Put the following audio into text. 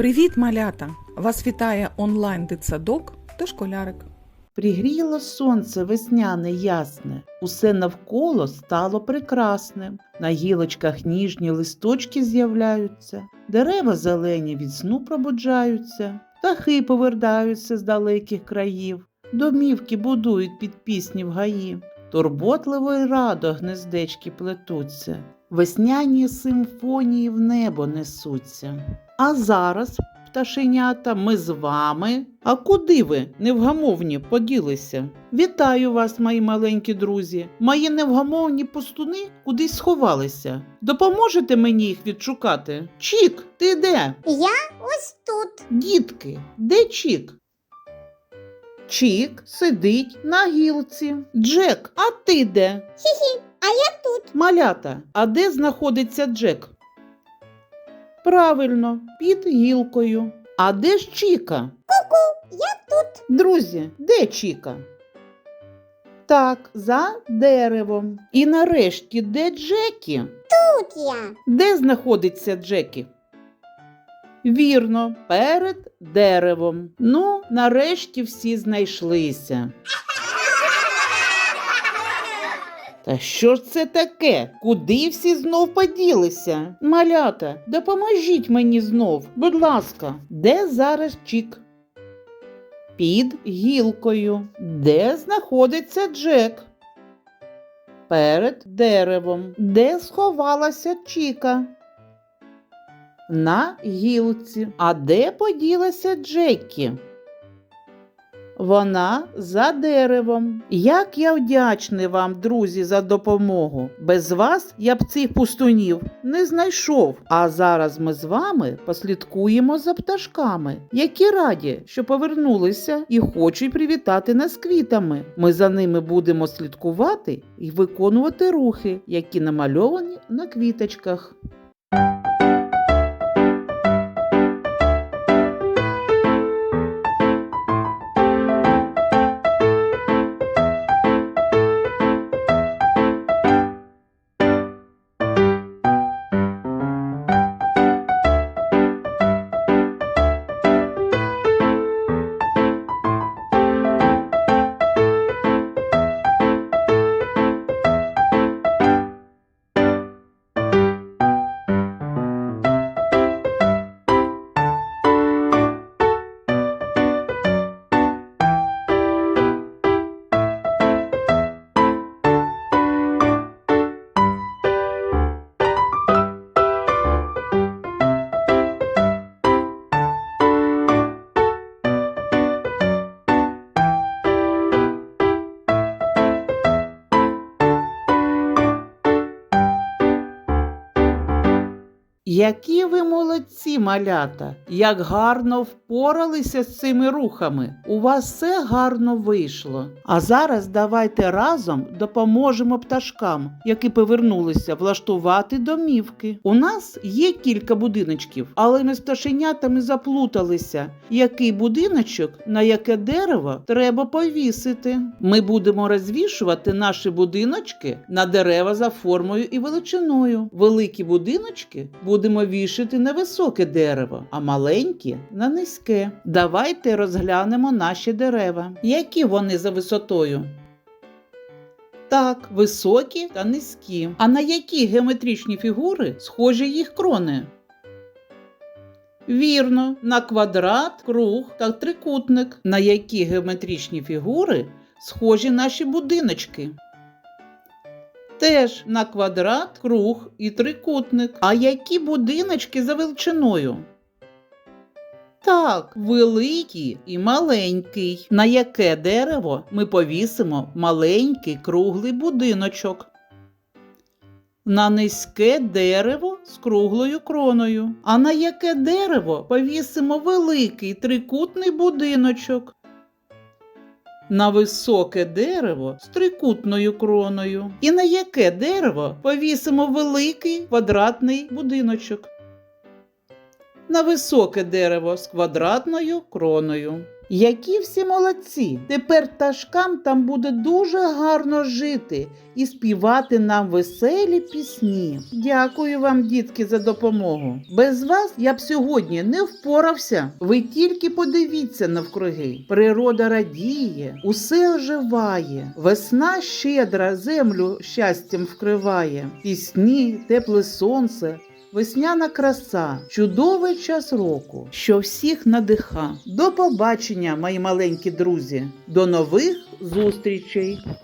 Привіт, малята! Вас вітає онлайн дитсадок та школярик. Пригріло сонце весняне ясне, усе навколо стало прекрасним. На гілочках ніжні листочки з'являються, дерева зелені від сну пробуджаються, птахи повертаються з далеких країв, домівки будують під пісні в гаї, турботливо й радо гнездечки плетуться, весняні симфонії в небо несуться. А зараз пташенята, ми з вами. А куди ви, невгамовні, поділися? Вітаю вас, мої маленькі друзі. Мої невгамовні пустуни кудись сховалися. Допоможете мені їх відшукати? Чік, ти де? Я ось тут. Дітки, де Чік? Чік сидить на гілці. Джек, а ти де? Хі-хі, а я. Малята, а де знаходиться Джек? Правильно, під гілкою. А де ж Чіка? Ку-ку, Я тут. Друзі, де Чіка? Так, за деревом. І нарешті, де Джекі? Тут я. Де знаходиться Джекі? Вірно, перед деревом. Ну, нарешті всі знайшлися. Та що ж це таке? Куди всі знов поділися? Малята, допоможіть мені знов, будь ласка, де зараз Чік? Під гілкою. Де знаходиться Джек? Перед деревом. Де сховалася Чіка? На гілці. А де поділася Джекі? Вона за деревом. Як я вдячний вам, друзі, за допомогу. Без вас я б цих пустунів не знайшов. А зараз ми з вами послідкуємо за пташками, які раді, що повернулися і хочуть привітати нас квітами. Ми за ними будемо слідкувати і виконувати рухи, які намальовані на квіточках. Які ви молодці, малята! Як гарно впоралися з цими рухами. У вас все гарно вийшло. А зараз давайте разом допоможемо пташкам, які повернулися влаштувати домівки. У нас є кілька будиночків, але ми з пташенятами заплуталися, який будиночок на яке дерево треба повісити. Ми будемо розвішувати наші будиночки на дерева за формою і величиною. Великі будиночки будемо вішати на високе дерево, а маленькі на низьке. Давайте розглянемо наші дерева. Які вони за висотою? Так, високі та низькі. А на які геометричні фігури схожі їх крони? Вірно, на квадрат, круг та трикутник. На які геометричні фігури схожі наші будиночки? Теж на квадрат, круг і трикутник. А які будиночки за величиною? Так, великий і маленький. На яке дерево ми повісимо маленький круглий будиночок? На низьке дерево з круглою кроною. А на яке дерево повісимо великий трикутний будиночок? На високе дерево з трикутною кроною. І на яке дерево повісимо великий квадратний будиночок? На високе дерево з квадратною кроною. Які всі молодці! Тепер пташкам там буде дуже гарно жити і співати нам веселі пісні. Дякую вам, дітки, за допомогу. Без вас я б сьогодні не впорався. Ви тільки подивіться навкруги. Природа радіє, усе оживає. Весна щедра землю щастям вкриває. Пісні, тепле сонце. Весняна краса, чудовий час року, що всіх надиха. До побачення, мої маленькі друзі. До нових зустрічей!